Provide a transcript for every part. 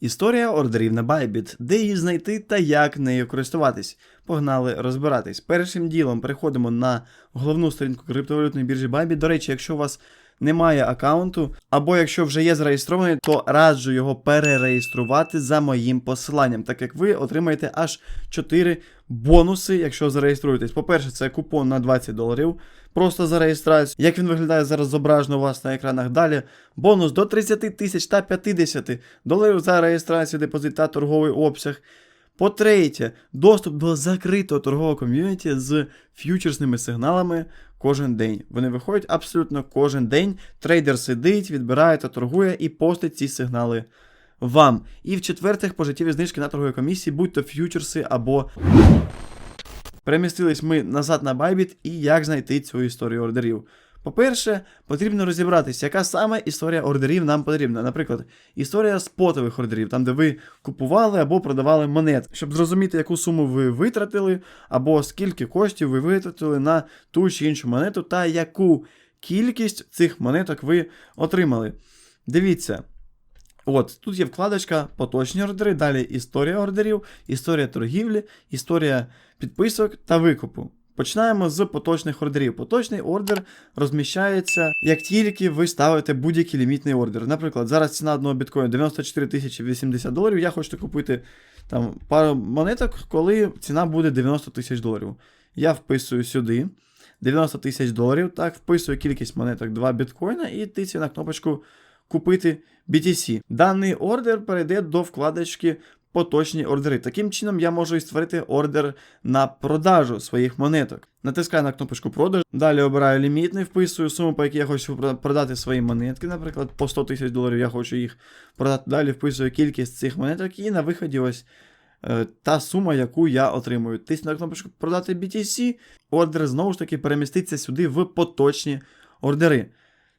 Історія ордерів на Bybit, де її знайти та як нею користуватись. Погнали розбиратись. Першим ділом переходимо на головну сторінку криптовалютної біржі Bybit. До речі, якщо у вас немає аккаунту, або якщо вже є зареєстрований, то раджу його перереєструвати за моїм посиланням, так як ви отримаєте аж 4 бонуси, якщо зареєструєтесь. По-перше, це купон на 20 доларів. Просто за реєстрацію. Як він виглядає зараз зображено у вас на екранах далі. Бонус до 30 тисяч та 50 доларів за реєстрацію, депозит та торговий обсяг. По-третє, доступ до закритого торгового ком'юніті з ф'ючерсними сигналами кожен день. Вони виходять абсолютно кожен день. Трейдер сидить, відбирає та торгує і постить ці сигнали вам. І в-четвертих, пожиттєві знижки на торговій комісії, будь то ф'ючерси або. Перемістились ми назад на Bybit і як знайти цю історію ордерів. По-перше, потрібно розібратися, яка саме історія ордерів нам потрібна. Наприклад, історія спотових ордерів, там де ви купували або продавали монет, щоб зрозуміти, яку суму ви витратили, або скільки коштів ви витратили на ту чи іншу монету, та яку кількість цих монеток ви отримали. Дивіться. От, тут є вкладочка поточні ордери, далі історія ордерів, історія торгівлі, історія підписок та викупу. Починаємо з поточних ордерів. Поточний ордер розміщається, як тільки ви ставите будь-який лімітний ордер. Наприклад, зараз ціна одного біткоїну 94 тисячі 80 доларів. Я хочу купити там пару монеток, коли ціна буде 90 тисяч доларів. Я вписую сюди 90 тисяч доларів, так, вписую кількість монеток 2 біткоїна і тицю на кнопочку купити BTC. Даний ордер перейде до вкладочки поточні ордери. Таким чином я можу і створити ордер на продажу своїх монеток. Натискаю на кнопочку продаж. Далі обираю лімітний, вписую суму, по якій я хочу продати свої монетки. Наприклад, по 100 тисяч доларів я хочу їх продати. Далі вписую кількість цих монеток і на виході ось. е, Та сума, яку я отримую. Тисну на кнопочку продати BTC, ордер знову ж таки переміститься сюди в поточні ордери.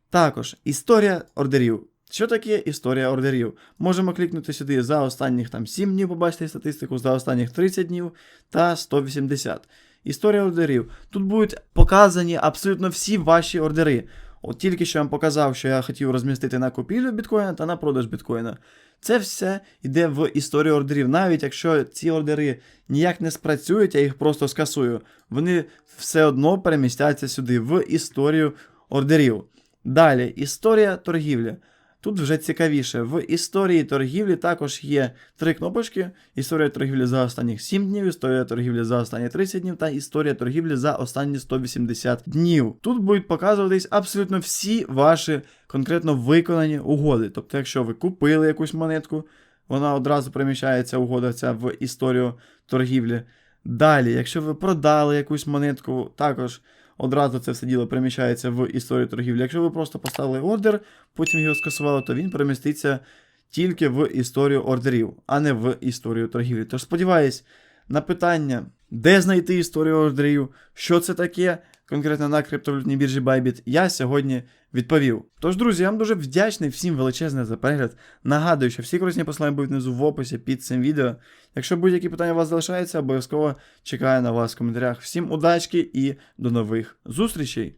Також історія ордерів. Що таке історія ордерів? Можемо клікнути сюди за останніх там 7 днів, побачити статистику, за останніх 30 днів та 180. Історія ордерів. Тут будуть показані абсолютно всі ваші ордери. От тільки що я вам показав, що я хотів розмістити на купівлю біткоїна та на продаж біткоїна. Це все йде в історію ордерів. Навіть якщо ці ордери ніяк не спрацюють, я їх просто скасую, вони все одно перемістяться сюди в історію ордерів. Далі, історія торгівлі. Тут вже цікавіше. В історії торгівлі також є три кнопочки: історія торгівлі за останніх 7 днів, історія торгівлі за останні 30 днів та історія торгівлі за останні 180 днів. Тут будуть показуватись абсолютно всі ваші конкретно виконані угоди. Тобто, якщо ви купили якусь монетку, вона одразу переміщається угода ця в історію торгівлі. Далі, якщо ви продали якусь монетку, також одразу це все діло переміщається в історію торгівлі. Якщо ви просто поставили ордер, потім його скасували, то він переміститься тільки в історію ордерів, а не в історію торгівлі. Тож сподіваюсь, на питання, де знайти історію ордерів, що це таке, конкретно на криптовалютній біржі Bybit, я сьогодні відповів. Тож, друзі, я вам дуже вдячний всім величезне за перегляд. Нагадую, що всі корисні послання будуть внизу в описі під цим відео. Якщо будь-які питання у вас залишаються, обов'язково чекаю на вас в коментарях. Всім удачки і до нових зустрічей!